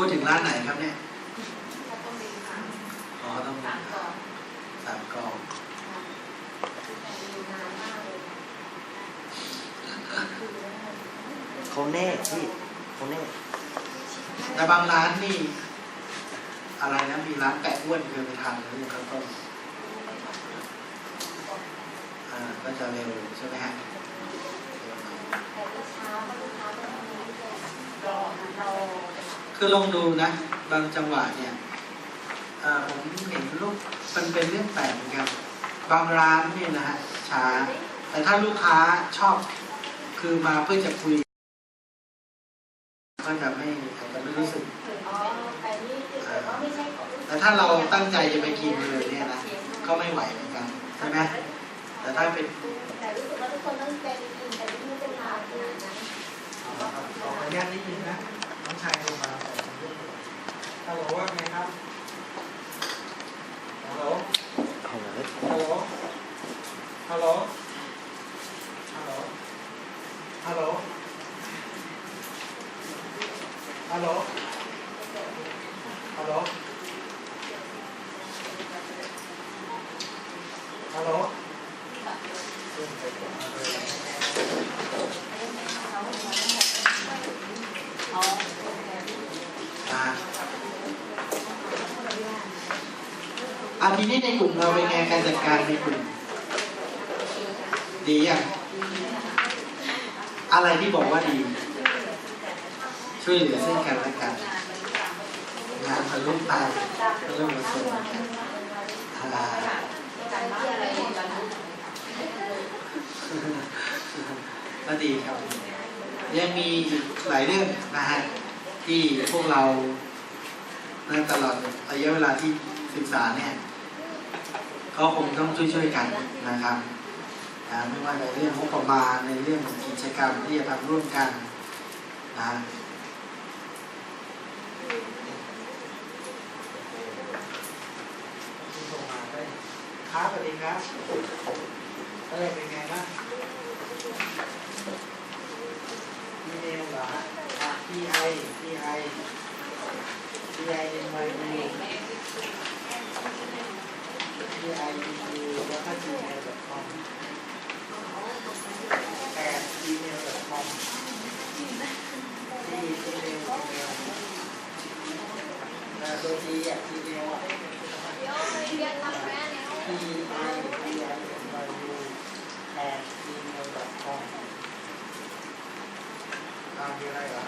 พูดถึงร้านไหนครับเนี่ยก็ต้องมีสามอ๋อต้องสามก่อนสามกองแต่อยู่นานมากเลยเขาแน่พี่เขาแน่แต่บางร้านนี่ อะไรนะมีร้านแปะอ้วนเคยไปทานหรือยังครับต้นอ่าก็จะเร็วใช่ไหมฮะเร็วหน่อย แต่ลูกค้าก็ลูกค้าก็ต้องมีเลยรอรอ คือลองดูนะ บางจังหวะเนี่ยผมเห็นลูกมันเป็นเรื่องแปลกเหมือนกันบางร้านเนี่ยนะฮะช้า แต่ถ้าลูกค้าชอบคือมาเพื่อจะคุย ก็จะไม่อาจจะไม่รู้สึกแต่ถ้าเราตั้งใจจะไปกินเลยเนี่ยนะก็ไม่ไหวเหมือนกันใช่ไหมแต่ถ้าเป็นแต่รู้สึกว่าทุกคนต้องใจกินแต่ไม่เป็นทางขนาดนั้น ขออนุญาตนิดนึงนะ น้องชายโทรมา ฮัลโหลว่าไงครับ ฮัลโหลเอาเลยฮัลโหล ฮัลโหล ฮัลโหล ฮัลโหล ฮัลโหล ฮัลโหล ฮัลโหลอ๋อ อ่า อะทีนี้ในกลุ่มเราเป็นไงการจัดการในกลุ่ม ดีอะอะไรที่บอกว่าดี ช่วยเหลือซึ่งกันและกันงานทะลุไปทะลุมาส่งกันอ่าอะไรก็ดีครับ ยังมีอีกหลายเรื่องนะฮะที่พวกเราในตลอดระยะเวลาที่ ศึกษาเนี่ยก็คงต้องช่วยๆกันนะครับนะไม่ว่าในเรื่องงบประมาณในเรื่องของกิจกรรมที่จะทำร่วมกันนะครับสวัสดีครับเอ้ยเป็นไงบ้างอีเมลเหรอฮะ P I P I P I N Y U P I N U แล้วก็ gmail.com แปด gmail.com ที่ gmail gmail เอ่อตัว G อะ gmail อะ P I P I N Y U at gmail.com อ่ามีอะไรเหรอ